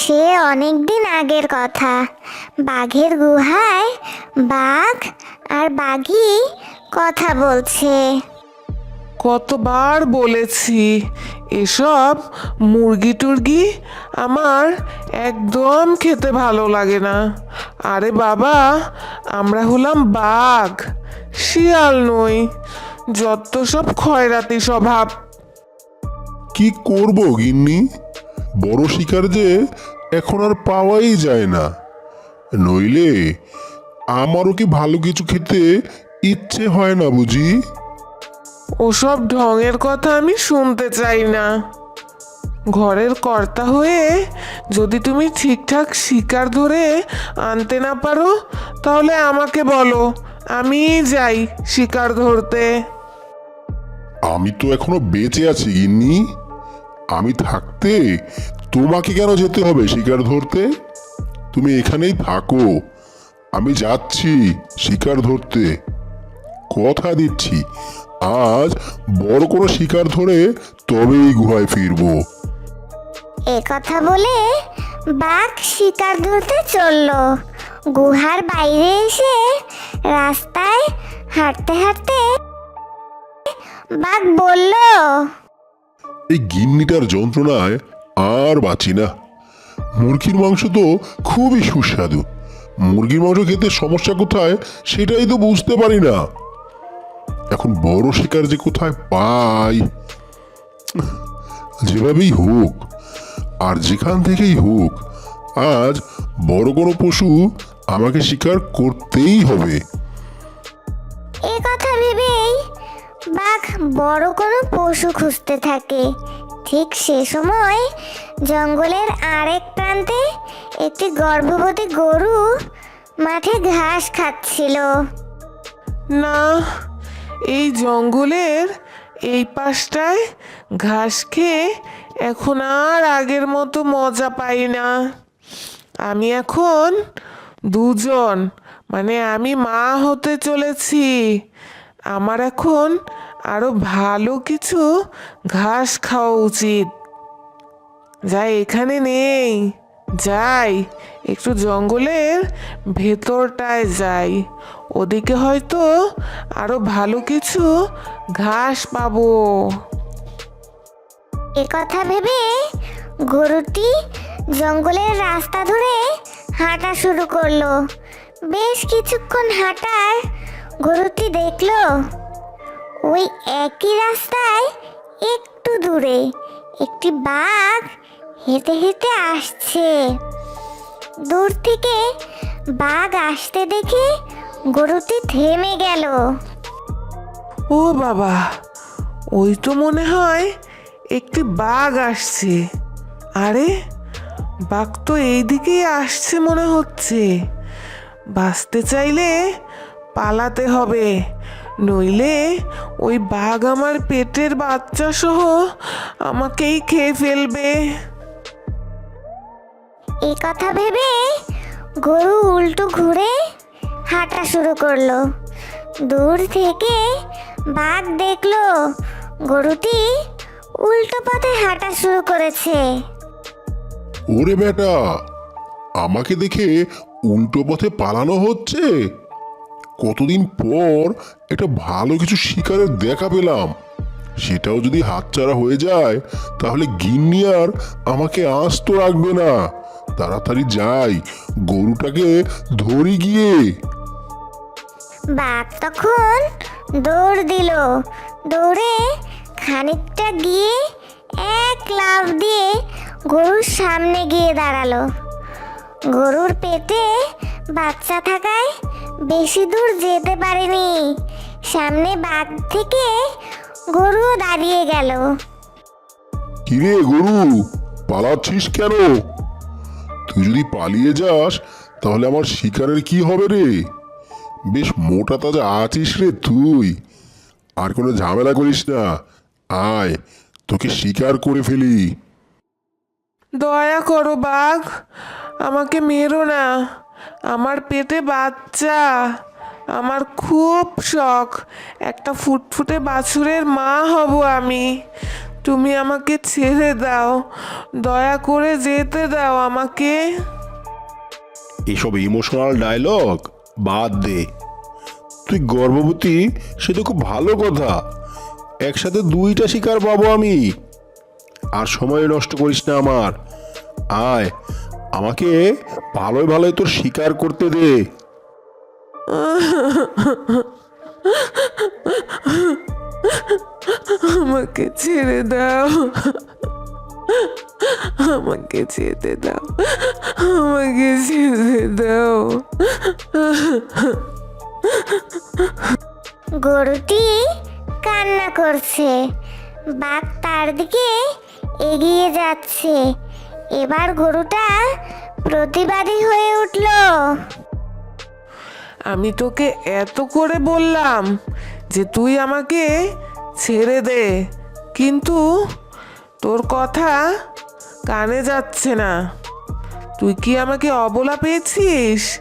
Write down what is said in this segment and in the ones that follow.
সে অনেক দিন আগের কথা। বাঘের গুহায় বাঘ আর বাঘি কথা বলছে। কতবার বলেছি এসব মুরগি টুরগি আমার একদম খেতে ভালো লাগে না। আরে বাবা আমরা হলাম বাঘ শিয়াল নই যত সব খয়রাতি স্বভাব। কি করব গিন্নি? বড় শিকার যে এখন আর পাওয়াই যায় না। নইলে আমারও কি ভালো কিছু খেতে ইচ্ছে হয় না বুঝি? ওসব ঢঙের কথা আমি শুনতে চাই না। ঘরের কর্তা হয়ে যদি তুমি ঠিকঠাক শিকার ধরে আনতে না পারো তাহলে আমাকে বলো আমি যাই শিকার ধরতে। আমি তো এখনও বেঁচে আছি গিন্নি। আমি থাকতে তোমাকে কেন যেতে হবে শিকার ধরতে? তুমি এখানেই থাকো। আমি যাচ্ছি শিকার ধরতে। কথা দিচ্ছি, আজ বড় কোনো শিকার ধরে তবেই গুহায় ফিরবো। এ কথা বলে বাঘ শিকার ধরতে চলল। গুহার বাইরে এসে রাস্তায় হাঁটতে হাঁটতে বাঘ বলল এই গিন্নিটার যন্ত্রণায় আর বাঁচি না। মুরগির মাংস তো খুবই সুস্বাদু। মুরগির মাংস খেতে সমস্যা কোথায় সেটাই তো বুঝতে পারি না। এখন বড় শিকার যে কোথায় পাই। যেভাবেই হোক, আর যেখান থেকেই হোক, আজ বড় কোনো পশু আমাকে শিকার করতেই হবে। বাঘ বড় কোনো পশু খুঁজতে থাকে। ঠিক সে সময় জঙ্গলের আরেক প্রান্তে একটি গর্ভবতী গরু মাঠে ঘাস খাচ্ছিল। না, এই জঙ্গলের এই পাশটায় ঘাস খেয়ে এখন আর আগের মতো মজা পাই না। আমি এখন দুজন মানে আমি মা হতে চলেছি। আমার এখন আরও ভালো কিছু ঘাস খাওয়া উচিত। যা এখানে নেই। যাই, একটু জঙ্গলের ভেতরটায় যাই। ওদিকে হয়তো আরও ভালো কিছু ঘাস পাবো। কথা ভেবে গরুটি জঙ্গলের রাস্তা ধরে হাঁটা শুরু করল। বেশ কিছুক্ষণ হাঁটার গরুটি দেখল? ওই একই রাস্তায় একটু দূরে একটি বাঘ হেঁটে হেঁটে আসছে। দূর থেকে বাঘ আসতে দেখে গরুটি থেমে গেল। ও বাবা, ওই তো মনে হয় একটি বাঘ আসছে। আরে, বাঘ তো এই দিকেই আসছে মনে হচ্ছে। বাঁচতে চাইলে পালাতে হবে। নইলে ওই বাঘ আমার পেটের বাচ্চা সহ আমাকেই খেয়ে ফেলবে। এই কথা ভেবে গরু উল্টো ঘুরে হাঁটা শুরু করল। দূর থেকে বাঘ দেখল গরুটি উল্টো পথে হাঁটা শুরু করেছে। ওরে বেটা আমাকে দেখে উল্টো পথে পালানো হচ্ছে? কতদিন পর একটা ভালো কিছু শিকারের দেখা পেলাম। সেটাও যদি হাতছাড়া হয়ে যায়, তাহলে গিন্নি আর আমাকে আস্ত রাখবে না। তাড়াতাড়ি যাই, গরুটাকে ধরি গিয়ে। বাঘ তখন দৌড় দিল। দৌড়ে খানিকটা গিয়ে এক লাফ দিয়ে গরুর সামনে গিয়ে দাঁড়াল। গরুর পেটে বাচ্চা থাকায় বেশি দূর যেতে পারেনি। সামনে বাঘ থেকে গরু দাঁড়িয়ে গেল। কিরে গরু পালাচ্ছিস কেন? তুই যদি পালিয়ে যাস তাহলে আমার শিকারের কি হবে রে? বেশ মোটা তাজা আছিস রে তুই। আর কোনো ঝামেলা করিস না। আয় তোকে শিকার করে ফেলি। দয়া করো বাঘ আমাকে মেরো না। আমার পেটে বাচ্চা। আমার খুব শখ। একটা ফুটফুটে বাছুরের মা হব আমি। তুমি আমাকে ছেড়ে দাও। দয়া করে যেতে দাও আমাকে। এসব ইমোশনাল ডায়লগ বাদ দে। তুই গর্ভবতী, সে তো খুব ভালো কথা। একসাথে দুইটা শিকার পাবো আমি। আর সময় নষ্ট করিস না আমার। আয়। আমাকে ভালোই ভালোই তোর শিকার করতে দে। আমাকে ছেড়ে দাও। আমাকে যেতে দাও। আমাকে যেতে দাও। গরুটি কান্না করছে। বাঘ তার দিকে এগিয়ে যাচ্ছে। এবার গরুটা প্রতিবাদী হয়ে উঠল। আমি তোকে এত করে বললাম যে তুই আমাকে ছেড়ে দে কিন্তু তোর কথা কানে যাচ্ছে না। তুই কি আমাকে অবলা পেয়েছিস?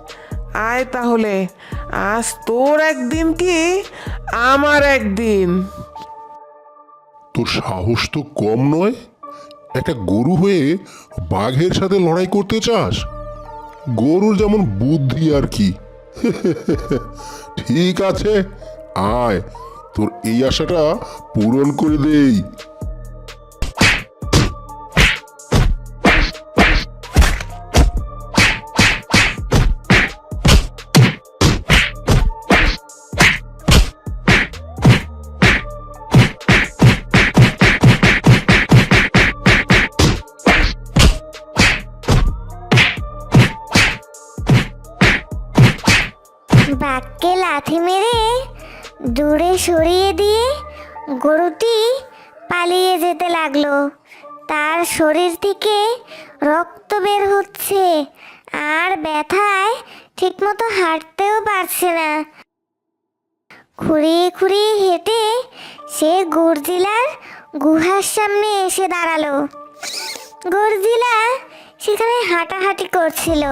আয় তাহলে আজ তোর একদিন কি আমার একদিন। তোর সাহস তো কম নয়? একটা গরু হয়ে বাঘের সাথে লড়াই করতে চাস? গরুর যেমন বুদ্ধি আর কি। ঠিক আছে, আয়। তোর এই আশাটা পূরণ করে দেই। লাথি মেরে দূরে সরিয়ে দিয়ে গরুটি পালিয়ে যেতে লাগল। তার শরীর থেকে রক্ত বের হচ্ছে আর ব্যথায় ঠিকমতো হাঁটতেও পারছে না। খুঁড়িয়ে খুঁড়িয়ে হেঁটে সে গর্জিলার গুহার সামনে এসে দাঁড়াল। গর্জিলা সেখানে হাঁটাহাঁটি করছিল।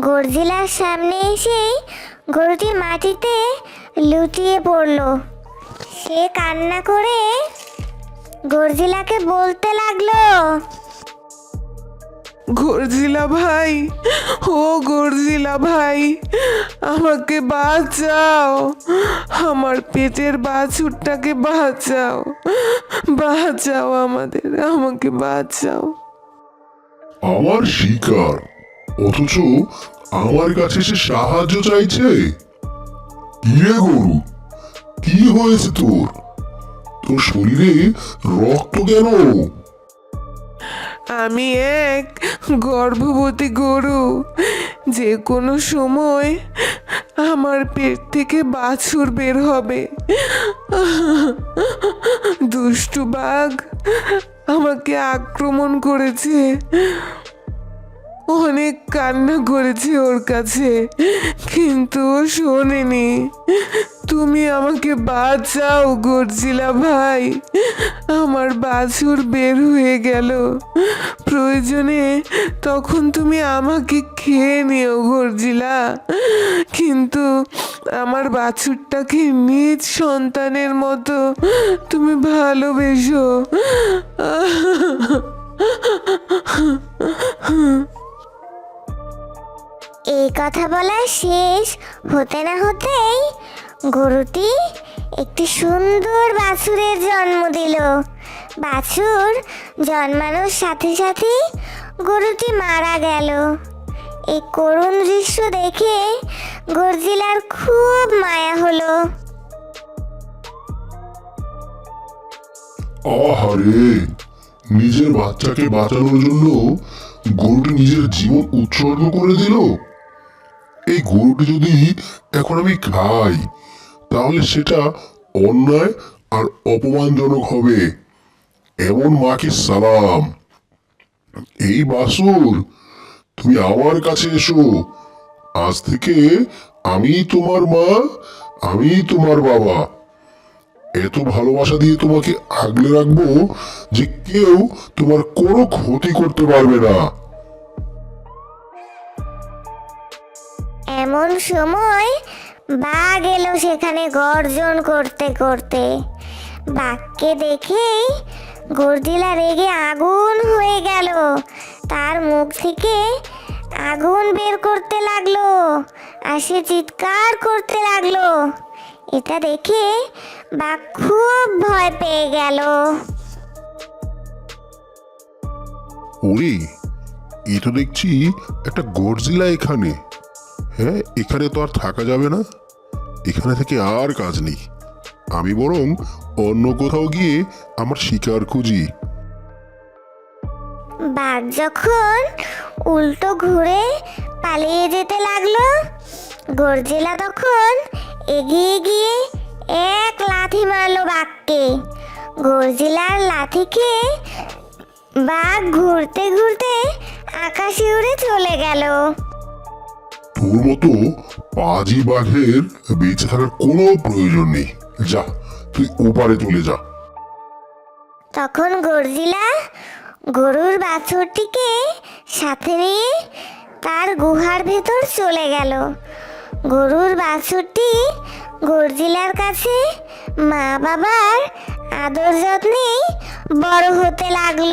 গর্জিলার সামনে এসেই গরুটি মাটিতে লুটিয়ে পড়ল। সে কান্না করে গর্জিলাকে বলতে লাগল গর্জিলা ভাই ও গর্জিলা ভাই আমাকে বাঁচাও। আমার পেটের বাছুরটাকে বাঁচাও। বাঁচাও আমাদের আমাকে বাঁচাও। আমার শিকার। অথচ আমার কাছে সে সাহায্য চাইছে। কি রে গরু? কি হয়েছে তোর? তোর শরীরে রক্ত কেন? আমি এক গর্ভবতী গরু। যে কোনো সময় আমার পেট থেকে বাছুর বের হবে। দুষ্টু বাঘ আমাকে আক্রমণ করেছে। অনেক কান্না করেছে ওর কাছে, কিন্তু ও শোনেনি। তুমি আমাকে বাঁচাও, গর্জিলা ভাই। আমার বাছুর বের হয়ে গেল। প্রয়োজনে তখন তুমি আমাকে খেয়ে নিও, গর্জিলা। কিন্তু আমার বাছুরটাকে নিজ সন্তানের মতো তুমি ভালোবেসো। এই কথা বলা শেষ হতে না হতেই গরুটি একটি সুন্দর বাছুরের জন্ম দিল। বাছুর জন্মানোর সাথে সাথে গরুটি মারা গেল। এই করুণ দৃশ্য দেখে গর্জিলার খুব মায়া হলো। আহারে, নিজের বাচ্চাকে বাঁচানোর জন্য গরুটি নিজের জীবন উৎসর্গ করে দিল? এই গরুটি যদি এখন আমি খাই, তাহলে সেটা অন্যায় আর অপমানজনক হবে। এমন মাকে সালাম। এই বাসুর, তুমি আমার কাছে এসো। আজ থেকে আমি তোমার মা, আমি তোমার বাবা। এত ভালোবাসা দিয়ে তোমাকে আগলে রাখব যে কেউ তোমার কোনো ক্ষতি করতে পারবে না। এমন সময় বাঘ এলো সেখানে গর্জন করতে করতে। বাঘকে দেখেই গর্জিলা রেগে আগুন হয়ে গেল। তার মুখ থেকে আগুন বের করতে লাগল আর সে চিৎকার করতে লাগল। এটা দেখে বাঘ খুব ভয় পেয়ে গেল। ওরে এটা দেখছি একটা গর্জিলা এখানে। হ্যাঁ এখানে তো আর থাকা যাবে না। এখানে থেকে আর কাজ নেই। আমি বরং অন্য কোথাও গিয়ে আমার শিকার খুঁজি। বাঘ যখন উল্টো ঘুরে পালিয়ে যেতে লাগল, গর্জিলা তখন এগিয়ে গিয়ে এক লাথি মারলো বাঘকে। গর্জিলার লাথি খেয়ে বাঘ ঘুরতে ঘুরতে আকাশে উড়ে চলে গেল। তোর মতো পাজি বাঘের বেঁচে থাকার কোনো প্রয়োজন নেই। যা, তুই ওপারে চলে যা। তখন গর্জিলা গরুর বাছুরটিকে সাথে নিয়ে তার গুহার ভেতর চলে গেল। গরুর বাছুরটি গর্জিলার কাছে মা বাবার আদর যত্নেই বড় হতে লাগল।